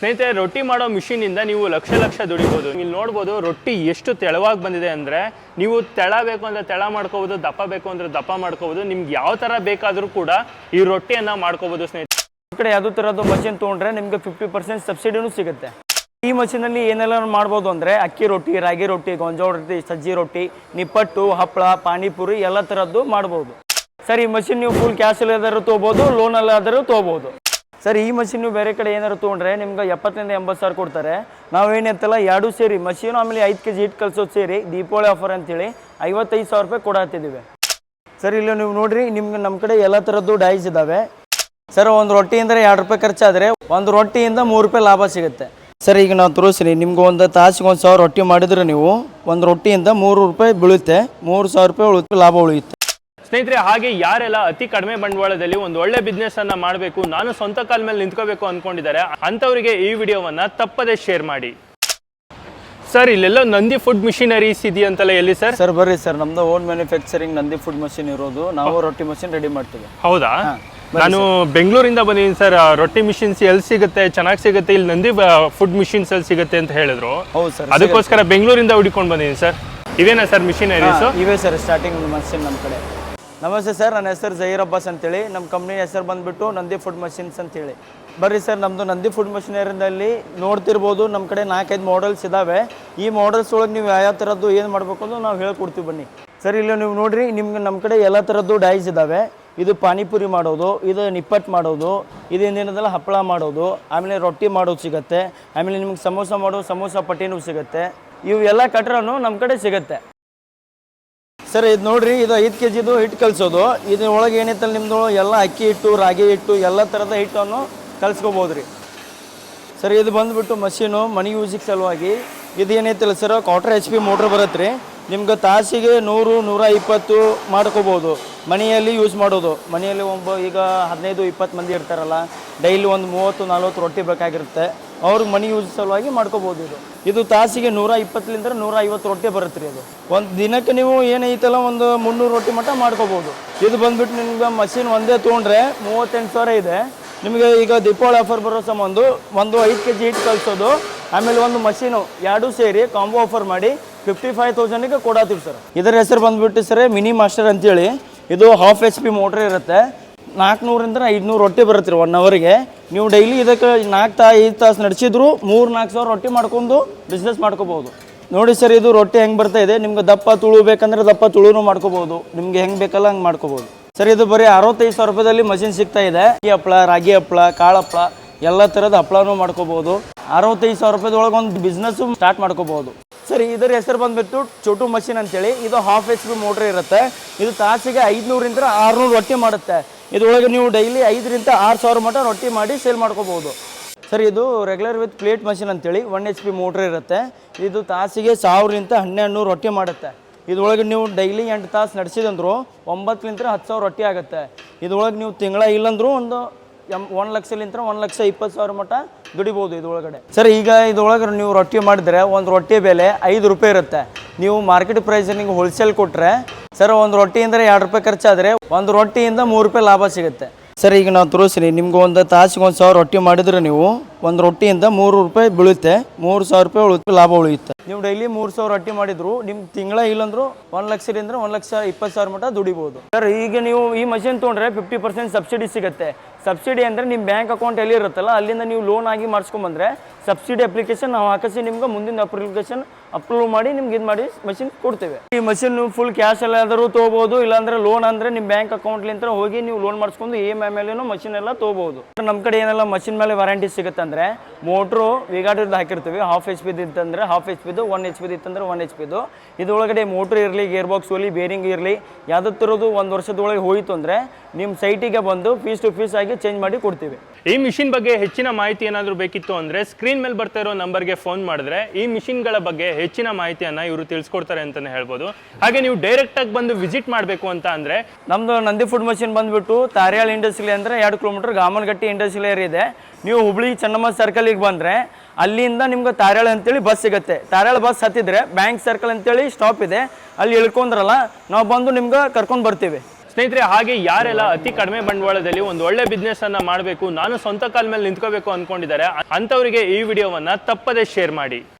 ಸ್ನೇಹಿತರೆ, ರೊಟ್ಟಿ ಮಾಡೋ ಮಿಷಿನ್ ಇಂದ ನೀವು ಲಕ್ಷ ಲಕ್ಷ ದುಡಿಬೋದು. ಇಲ್ಲಿ ನೋಡ್ಬೋದು ರೊಟ್ಟಿ ಎಷ್ಟು ತೆಳವಾಗಿ ಬಂದಿದೆ ಅಂದ್ರೆ ನೀವು ತೆಳ ಬೇಕು ಅಂದ್ರೆ ತೆಳ ಮಾಡ್ಕೋಬಹುದು ದಪ್ಪ ಬೇಕು ಅಂದ್ರೆ ದಪ್ಪ ಮಾಡ್ಕೋಬಹುದು ನಿಮ್ಗೆ ಯಾವ ತರ ಬೇಕಾದರೂ ಕೂಡ ಈ ರೊಟ್ಟಿಯನ್ನ ಮಾಡ್ಕೋಬಹುದು ಸ್ನೇಹಿತರೆ. ಈ ಕಡೆ ಯಾವುದೋ ಮಷಿನ್ ತೊಗೊಂಡ್ರೆ ನಿಮ್ಗೆ ಫಿಫ್ಟಿ ಪರ್ಸೆಂಟ್ ಸಬ್ಸಿಡಿನೂ ಸಿಗುತ್ತೆ. ಈ ಮಷೀನಲ್ಲಿ ಏನೆಲ್ಲ ಮಾಡ್ಬೋದು ಅಂದ್ರೆ ಅಕ್ಕಿ ರೊಟ್ಟಿ, ರಾಗಿ ರೊಟ್ಟಿ, ಗೊಂಜೋಳ ರೊಟ್ಟಿ, ಸಜ್ಜಿ ರೊಟ್ಟಿ, ನಿಪ್ಪಟ್ಟು, ಹಪ್ಪಳ, ಪಾನಿಪುರಿ ಎಲ್ಲ ತರದ್ದು ಮಾಡ್ಬೋದು. ಸರ್, ಈ ಮಷಿನ್ ನೀವು ಫುಲ್ ಕ್ಯಾಶ್ ಎಲ್ಲಾದರೂ ತೊಗೋಬೋದು ಲೋನಲ್ಲಾದರೂ ತೊಗೋಬೋದು. ಸರ್, ಈ ಮಷೀನ್ ನೀವು ಬೇರೆ ಕಡೆ ಏನಾದ್ರು ತೊಗೊಂಡ್ರೆ ನಿಮ್ಗೆ ಎಪ್ಪತ್ತರಿಂದ ಎಂಬತ್ತು ಸಾವಿರ ಕೊಡ್ತಾರೆ. ನಾವೇನಂತಲ್ಲ, ಎರಡು ಸೇರಿ ಮಷೀನು ಆಮೇಲೆ ಐದು ಕೆ ಜಿ ಹಿಟ್ಟು ಕಳ್ಸೋದು ಸೇರಿ, ದೀಪಾವಳಿ ಆಫರ್ ಅಂತೇಳಿ ಐವತ್ತೈದು ಸಾವಿರ ರೂಪಾಯಿ ಕೊಡತ್ತಿದ್ದೀವಿ ಸರ್, ಇಲ್ಲ ನೀವು ನೋಡಿರಿ, ನಿಮ್ಗೆ ನಮ್ಮ ಕಡೆ ಎಲ್ಲ ಥರದ್ದು ಡೈಸ್ ಇದ್ದಾವೆ ಸರ್, ಒಂದು ರೊಟ್ಟಿ ಅಂದರೆ ಎರಡು ರೂಪಾಯಿ ಖರ್ಚಾದರೆ ಒಂದು ರೊಟ್ಟಿಯಿಂದ ಮೂರು ರೂಪಾಯಿ ಲಾಭ ಸಿಗುತ್ತೆ. ಸರ್, ಈಗ ನಾವು ತೋರಿಸ್ರಿ ನಿಮ್ಗೆ ಒಂದು ತಾಸಿಗೆ ಒಂದು ಸಾವಿರ ರೊಟ್ಟಿ ಮಾಡಿದ್ರೆ ನೀವು ಒಂದು ರೊಟ್ಟಿಯಿಂದ ಮೂರು ರೂಪಾಯಿ ಬೀಳುತ್ತೆ, ಮೂರು ಸಾವಿರ ರೂಪಾಯಿ ಉಳಿತು ಲಾಭ ಉಳಿಯುತ್ತೆ. ಸ್ನೇಹಿತರೆ ಹಾಗೆ ಯಾರೆಲ್ಲ ಅತಿ ಕಡಿಮೆ ಬಂಡವಾಳದಲ್ಲಿ ಒಂದು ಒಳ್ಳೆ ಬಿಸ್ನೆಸ್ ಅನ್ನ ಮಾಡಬೇಕು ನಾನು ಸ್ವಂತ ಕಾಲ ಮೇಲೆ ನಿಂತ್ಕೋಬೇಕು ಅನ್ಕೊಂಡಿದ್ದಾರೆ ಅಂತವರಿಗೆ ಈ ವಿಡಿಯೋವನ್ನ ತಪ್ಪದೆ ಶೇರ್ ಮಾಡಿ. ಸರ್ ಇಲ್ಲೆಲ್ಲ ನಂದಿ ಫುಡ್ ಮಿಷಿನರೀಸ್ ಇದೆಯಂತಲ್ಲ ಎಲ್ಲಿ ಸರ್ ಸರ್ ಬರ್ರಿ ಸರ್ ನಮ್ದು own manufacturing Nandi food machine ಇರೋದು. ನಾವು ರೊಟ್ಟಿ ಮಷಿನ್ ರೆಡಿ ಮಾಡ್ತೀವಿ. ಹೌದಾ? ನಾನು ಬೆಂಗಳೂರಿಂದ ಬಂದಿದ್ದೀನಿ ಸರ್ ರೊಟ್ಟಿ ಮಿಷಿನ್ಸ್ ಎಲ್ಲಿ ಸಿಗುತ್ತೆ ಚೆನ್ನಾಗಿ ಸಿಗುತ್ತೆ ಇಲ್ಲಿ ನಂದಿ ಫುಡ್ ಮಿಷಿನ್ಸ್ ಎಲ್ಲಿ ಸಿಗುತ್ತೆ ಅಂತ ಹೇಳಿದ್ರು. ಹೌದು ಸರ್ ಅದಕ್ಕೋಸ್ಕರ ಬೆಂಗಳೂರಿಂದ ಹುಡುಕೊಂಡು ಬಂದಿದ್ದೀನಿ ಸರ್ ಇವೇನಾ ಸರ್ ಮಿಷಿನರೀಸ್ ಇವೇ ಸರ್ ಸ್ಟಾರ್ಟಿಂಗ್ ಮಷಿನ್ ನಮ್ಮ ಕಡೆ. ನಮಸ್ತೆ ಸರ್, ನನ್ನ ಹೆಸರು ಜಹೀರ್ ಅಬ್ಬಾಸ್ ಅಂತೇಳಿ. ನಮ್ಮ ಕಂಪ್ನಿ ಹೆಸರು ಬಂದುಬಿಟ್ಟು ನಂದಿ ಫುಡ್ ಮಷಿನ್ಸ್ ಅಂತೇಳಿ. ಬರ್ರಿ ಸರ್ ನಮ್ಮದು ನಂದಿ ಫುಡ್ ಮಷಿನರಿನಲ್ಲಿ ನೋಡ್ತಿರ್ಬೋದು, ನಮ್ಮ ಕಡೆ ನಾಲ್ಕೈದು ಮಾಡಲ್ಸ್ ಇದ್ದಾವೆ ಈ ಮಾಡಲ್ಸ್ ಒಳಗೆ ನೀವು ಯಾವ ಥರದ್ದು ಏನು ಮಾಡಬೇಕು ಅಂತ ನಾವು ಹೇಳ್ಕೊಡ್ತೀವಿ ಬನ್ನಿ. ಸರ್, ಇಲ್ಲಿ ನೀವು ನೋಡಿರಿ, ನಿಮ್ಗೆ ನಮ್ಮ ಕಡೆ ಎಲ್ಲ ಥರದ್ದು ಡೈಸ್ ಇದ್ದಾವೆ ಇದು ಪಾನಿಪುರಿ ಮಾಡೋದು, ಇದು ನಿಪ್ಪಟ್ಟು ಮಾಡೋದು, ಇದು ಏನೇನದಲ್ಲ ಹಪ್ಪಳ ಮಾಡೋದು, ಆಮೇಲೆ ರೊಟ್ಟಿ ಮಾಡೋದು ಸಿಗುತ್ತೆ, ಆಮೇಲೆ ನಿಮ್ಗೆ ಸಮೋಸ ಮಾಡೋದು, ಸಮೋಸ ಪಟ್ಟಿನೂ ಸಿಗುತ್ತೆ. ಇವು ಎಲ್ಲ ಕಟ್ರನು ನಮ್ಮ ಕಡೆ ಸಿಗುತ್ತೆ. ಸರ್, ಇದು ನೋಡ್ರಿ, ಇದು ಐದು ಕೆ ಜಿದು ಹಿಟ್ಟು ಕಲಿಸೋದು ಇದ್ರ ಒಳಗೆ ಏನೈತಲ್ಲ ನಿಮ್ದು? ಎಲ್ಲ ಅಕ್ಕಿ ಹಿಟ್ಟು, ರಾಗಿ ಹಿಟ್ಟು, ಎಲ್ಲ ಥರದ ಹಿಟ್ಟನ್ನು ಕಲಿಸ್ಕೋಬೋದು ರೀ ಸರ್, ಇದು ಬಂದುಬಿಟ್ಟು ಮಷೀನು, ಮನಿ ಯೂಸಿಗೆ ಸಲುವಾಗಿ. ಇದು ಏನೈತಲ್ಲ sir quarter H P motor ಬರುತ್ತೆ ರೀ ನಿಮ್ಗೆ ತಾಸಿಗೆ ನೂರು, ನೂರ ಇಪ್ಪತ್ತು ಮಾಡ್ಕೋಬೋದು. ಮನೆಯಲ್ಲಿ ಯೂಸ್ ಮಾಡೋದು. ಮನೆಯಲ್ಲಿ ಒಬ್ಬ ಈಗ ಹದಿನೈದು, ಇಪ್ಪತ್ತು ಮಂದಿ ಇರ್ತಾರಲ್ಲ, ಡೈಲಿ ಒಂದು ಮೂವತ್ತು, ನಲ್ವತ್ತು ರೊಟ್ಟಿ ಬೇಕಾಗಿರುತ್ತೆ. ಅವ್ರಿಗೆ ಮನಿ ಯೂಸ್ ಸಲುವಾಗಿ ಮಾಡ್ಕೋಬೋದು ಇದು. ಇದು ತಾಸಿಗೆ ನೂರ ಇಪ್ಪತ್ತಲಿಂದ ನೂರ ಐವತ್ತು ರೊಟ್ಟಿ ಬರುತ್ತೆ ರೀ ಅದು. ಒಂದು ದಿನಕ್ಕೆ ನೀವು ಏನೈತಲ್ಲ ಒಂದು ಮುನ್ನೂರು ರೊಟ್ಟಿ ಮಟ್ಟ ಮಾಡ್ಕೋಬೋದು. ಇದು ಬಂದ್ಬಿಟ್ಟು ನಿಮ್ಗೆ ಮಷಿನ್ ಒಂದೇ ತೊಗೊಂಡ್ರೆ ಮೂವತ್ತೆಂಟು ಸಾವಿರ ಇದೆ. ನಿಮಗೆ ಈಗ ದೀಪಾವಳಿ ಆಫರ್ ಬರೋ ಸಂಬಂಧ ಒಂದು ಐದು ಕೆ ಜಿ ಹಿಟ್ಟು ಕಳಿಸೋದು. ಆಮೇಲೆ ಒಂದು ಮಷೀನು ಎರಡೂ ಸೇರಿ ಕಾಂಬೋ ಆಫರ್ ಮಾಡಿ ಫಿಫ್ಟಿ ಫೈವ್ ತೌಸಂಡಿಗೆ ಕೊಡಾತೀವಿ ಸರ್. ಇದರ ಹೆಸರು ಬಂದ್ಬಿಟ್ಟು ಸರ್ ಮಿನಿ ಮಾಸ್ಟರ್ ಅಂತೇಳಿ. ಇದು ಹಾಫ್ ಎಚ್ ಪಿ ಮೋಟ್ರ್ ಇರುತ್ತೆ. ನಾಲ್ಕುನೂರಿಂದ ಐದುನೂರು ರೊಟ್ಟಿ ಬರುತ್ತೆ ರೀ ಒನ್ ಅವರಿಗೆ ನೀವು ಡೈಲಿ ಇದಕ್ಕೆ ನಾಲ್ಕು ತಾ, ಐದು ತಾಸು ನಡೆಸಿದ್ರು ಮೂರು ನಾಲ್ಕು ಸಾವಿರ ರೊಟ್ಟಿ ಮಾಡ್ಕೊಂಡು ಬಿಸ್ನೆಸ್ ಮಾಡ್ಕೋಬೋದು. ನೋಡಿ ಸರ್, ಇದು ರೊಟ್ಟಿ ಹೆಂಗೆ ಬರ್ತಾ ಇದೆ. ನಿಮ್ಗೆ ದಪ್ಪ ತುಳು ಬೇಕಂದ್ರೆ ದಪ್ಪ ತುಳುನು ಮಾಡ್ಕೋಬೋದು. ನಿಮ್ಗೆ ಹೆಂಗೆ ಬೇಕಲ್ಲ ಹಂಗೆ ಮಾಡ್ಕೋಬೋದು. ಸರ್, ಇದು ಬರೀ ಅರವತ್ತೈದು ಸಾವಿರ ರೂಪಾಯಿದಲ್ಲಿ ಮಷಿನ್ ಸಿಗ್ತಾ ಇದೆ. ಅಕ್ಕಿ ಹಪ್ಪಳ ರಾಗಿ ಹಪ್ಪಳ ಕಾಳು ಹಪ್ಪಳ ಎಲ್ಲ ಥರದ ಹಪ್ಪಳನೂ ಮಾಡ್ಕೋಬೋದು. ಅರವತ್ತೈದು ಸಾವಿರ ರೂಪಾಯಿದೊಳಗೆ ಒಂದು ಬಿಸ್ನೆಸ್ಸು ಸ್ಟಾರ್ಟ್ ಮಾಡ್ಕೋಬೋದು. ಸರ್, ಇದರ ಹೆಸರು ಬಂದ್ಬಿಟ್ಟು ಚೋಟು ಮಷಿನ್ ಅಂತೇಳಿ. ಇದು ಹಾಫ್ ಎಚ್ ಪಿ ಮೋಟ್ರ್ ಇರುತ್ತೆ. ಇದು ತಾಸಿಗೆ ಐದುನೂರಿಂದ ಆರುನೂರು ರೊಟ್ಟಿ ಮಾಡುತ್ತೆ. ಇದ್ರೊಳಗೆ ನೀವು ಡೈಲಿ ಐದರಿಂದ ಆರು ಸಾವಿರ ಮಟ್ಟ ರೊಟ್ಟಿ ಮಾಡಿ ಸೇಲ್ ಮಾಡ್ಕೋಬೋದು. ಸರ್, ಇದು ರೆಗ್ಯುಲರ್ ವಿತ್ ಪ್ಲೇಟ್ ಮಷಿನ್ ಅಂತೇಳಿ ಒನ್ ಎಚ್ ಪಿ ಮೋಟ್ರ್ ಇರುತ್ತೆ. ಇದು ತಾಸಿಗೆ ಸಾವಿರದಿಂದ ಹನ್ನೆರಡು ನೂರು ರೊಟ್ಟಿ ಮಾಡುತ್ತೆ. ಇದ್ರೊಳಗೆ ನೀವು ಡೈಲಿ ಎಂಟು ತಾಸು ನಡೆಸಿದಂದ್ರು ಒಂಬತ್ತರಿಂದ ಹತ್ತು ಸಾವಿರ ರೊಟ್ಟಿ ಆಗುತ್ತೆ. ಇದ್ರೊಳಗೆ ನೀವು ತಿಂಗಳ ಇಲ್ಲಂದ್ರೂ ಒಂದು ಎಂ ಒಂದು ಲಕ್ಷಲಿಂತ ಒಂದು ಲಕ್ಷ ಇಪ್ಪತ್ತು ಸಾವಿರ ಮಟ್ಟ ದುಡಿಬೋದು ಇದ್ರೊಳಗಡೆ. ಸರ್, ಈಗ ಇದ್ರೊಳಗೆ ನೀವು ರೊಟ್ಟಿ ಮಾಡಿದ್ರೆ ಒಂದು ರೊಟ್ಟಿ ಬೆಲೆ ಐದು ರೂಪಾಯಿ ಇರುತ್ತೆ. ನೀವು ಮಾರ್ಕೆಟ್ ಪ್ರೈಸ್ ನಿಮ್ಗೆ ಹೋಲ್ಸೇಲ್ ಕೊಟ್ಟರೆ ಸರ್, ಒಂದು ರೊಟ್ಟಿಯಿಂದ ಎರಡು ರೂಪಾಯಿ ಖರ್ಚಾದರೆ ಒಂದು ರೊಟ್ಟಿಯಿಂದ ಮೂರು ರೂಪಾಯಿ ಲಾಭ ಸಿಗುತ್ತೆ. ಸರ್, ಈಗ ನಾವು ತೋರಿಸ್ರಿ ನಿಮ್ಗೆ ಒಂದು ತಾಸಿಗೆ ಒಂದು ಸಾವಿರ ರೊಟ್ಟಿ ಮಾಡಿದ್ರೆ ನೀವು ಒಂದು ರೊಟ್ಟಿಯಿಂದ ಮೂರು ರೂಪಾಯಿ ಬೀಳುತ್ತೆ. ಮೂರು ಸಾವಿರ ರೂಪಾಯಿ ಉಳಿತು, ಲಾಭ ಉಳಿಯುತ್ತೆ. ನೀವು ಡೈಲಿ ಮೂರು ಸಾವಿರ ರೊಟ್ಟಿ ಮಾಡಿದ್ರು ನಿಮ್ಗೆ ತಿಂಗಳ ಇಲ್ಲಂದ್ರು ಒಂದು ಲಕ್ಷದಿಂದ ಒಂದು ಲಕ್ಷ ಇಪ್ಪತ್ತು ಸಾವಿರ ಮಟ್ಟ ದುಡಿಬೋದು. ಸರ್, ಈಗ ನೀವು ಈ ಮಷಿನ್ ತೊಗೊಂಡ್ರೆ ಫಿಫ್ಟಿ ಪರ್ಸೆಂಟ್ ಸಬ್ಸಿಡಿ ಸಿಗುತ್ತೆ. ಸಬ್ಸಿಡಿ ಅಂದ್ರೆ ನಿಮ್ಮ ಬ್ಯಾಂಕ್ ಅಕೌಂಟ್ ಎಲ್ಲಿ ಇರುತ್ತಲ್ಲ, ಅಲ್ಲಿಂದ ನೀವು ಲೋನ್ ಆಗಿ ಮಾಡಿಸ್ಕೊಂಬಂದ್ರೆ ಸಬ್ಸಿಡಿ ಅಪ್ಲಿಕೇಶನ್ ನಾವು ಹಾಕಿಸಿ ನಿಮ್ಗೆ ಮುಂದಿನ ಅಪ್ಲಿಕೇಶನ್ ಅಪ್ರೂವ್ ಮಾಡಿ ನಿಮ್ಗೆ ಇದು ಮಾಡಿ ಮಷಿನ್ ಕೊಡ್ತೇವೆ. ಈ ಮಷಿನ್ ಫುಲ್ ಕ್ಯಾಶ್ ಎಲ್ಲಾದರೂ ತೊಗೋಬೋದು, ಇಲ್ಲಾಂದ್ರೆ ಲೋನ್ ಅಂದರೆ ನಿಮ್ಮ ಬ್ಯಾಂಕ್ ಅಕೌಂಟ್ಲಿಂತ ಹೋಗಿ ನೀವು ಲೋನ್ ಮಾಡಿಸ್ಕೊಂಡು ಇ ಎಂ ಐ ಮೇಲೆ ಮಷಿನ್ ಎಲ್ಲ ತೊಗೋಬೋದು. ನಮ್ಮ ಕಡೆ ಏನೆಲ್ಲ ಮಷಿನ್ ಮೇಲೆ ವಾರಂಟಿ ಸಿಗುತ್ತೆ ಅಂದರೆ ಮೋಟ್ರು ವಿಗಾಟಿದ್ದು ಹಾಕಿರ್ತೀವಿ. ಹಾಫ್ ಎಚ್ ಪಿದು ಇತ್ತಂದ್ರೆ ಹಾಫ್ ಎಚ್ ಪಿದು ಒನ್ ಎಚ್ ಪಿದು ಇತ್ತಂದ್ರೆ ಒನ್ ಎಚ್ ಪಿದು ಇದ್ರೊಳಗಡೆ ಮೋಟ್ರ್ ಇರಲಿ ಗೇರ್ ಬಾಕ್ಸ್ ಇರಲಿ ಬೇರಿಂಗ್ ಇರಲಿ, ಯಾವುದತ್ತಿರೋದು ಒಂದು ವರ್ಷದೊಳಗೆ ಹೋಯಿತು ಅಂದರೆ ನಿಮ್ಮ ಸೈಟಿಗೆ ಬಂದು ಫೀಸ್ ಟು ಫೀಸ್ ಆಗಿ ಚೇಂಜ್ ಮಾಡಿ ಕೊಡ್ತೀವಿ. ಈ ಮಿಷಿನ್ ಬಗ್ಗೆ ಹೆಚ್ಚಿನ ಮಾಹಿತಿ ಏನಾದರೂ ಬೇಕಿತ್ತು ಅಂದರೆ ಸ್ಕ್ರೀನ್ ಮೇಲೆ ಬರ್ತಾ ಇರೋ ನಂಬರ್ಗೆ ಫೋನ್ ಮಾಡಿದ್ರೆ ಈ ಮಿಷಿನ್ಗಳ ಬಗ್ಗೆ ಹೆಚ್ಚಿನ ಮಾಹಿತಿಯನ್ನು ಇವರು ತಿಳಿಸ್ಕೊಡ್ತಾರೆ ಅಂತಲೇ ಹೇಳ್ಬೋದು. ಹಾಗೆ ನೀವು ಡೈರೆಕ್ಟಾಗಿ ಬಂದು ವಿಸಿಟ್ ಮಾಡಬೇಕು ಅಂತ ಅಂದರೆ ನಮ್ಮದು ನಂದಿ ಫುಡ್ ಮಷಿನ್ ಬಂದುಬಿಟ್ಟು ತಾರಿಯಾಳ್ ಇಂಡಸ್ಟ್ರಿ ಅಂದರೆ ಎರಡು ಕಿಲೋಮೀಟರ್ ಗಾಮನಗಟ್ಟಿ ಇಂಡಸ್ಟ್ರಿಯಲ್ ಏರಿಯಾ ಇದೆ. ನೀವು ಹುಬ್ಳಿ ಚನ್ನಮ್ಮ ಸರ್ಕಲಿಗೆ ಬಂದರೆ ಅಲ್ಲಿಂದ ನಿಮ್ಗೆ ತಾರ್ಯಾಳ ಅಂತೇಳಿ ಬಸ್ ಸಿಗುತ್ತೆ. ತಾರಾಳ ಬಸ್ ಹತ್ತಿದ್ರೆ ಬ್ಯಾಂಕ್ ಸರ್ಕಲ್ ಅಂತೇಳಿ ಸ್ಟಾಪ್ ಇದೆ. ಅಲ್ಲಿ ಇಳ್ಕೊಂಡ್ರಲ್ಲ ನಾವು ಬಂದು ನಿಮ್ಗೆ ಕರ್ಕೊಂಡು ಬರ್ತೀವಿ. ಸ್ನೇಹಿತರೆ, ಹಾಗೆ ಯಾರೆಲ್ಲ ಅತಿ ಕಡಿಮೆ ಬಂಡವಾಳದಲ್ಲಿ ಒಂದು ಒಳ್ಳೆ ಬಿಸ್ನೆಸ್ ಅನ್ನ ಮಾಡಬೇಕು, ನಾನು ಸ್ವಂತ ಕಾಲ ಮೇಲೆ ನಿಂತ್ಕೋಬೇಕು ಅನ್ಕೊಂಡಿದ್ದಾರೆ, ಅಂಥವರಿಗೆ ಈ ವಿಡಿಯೋವನ್ನ ತಪ್ಪದೇ ಶೇರ್ ಮಾಡಿ.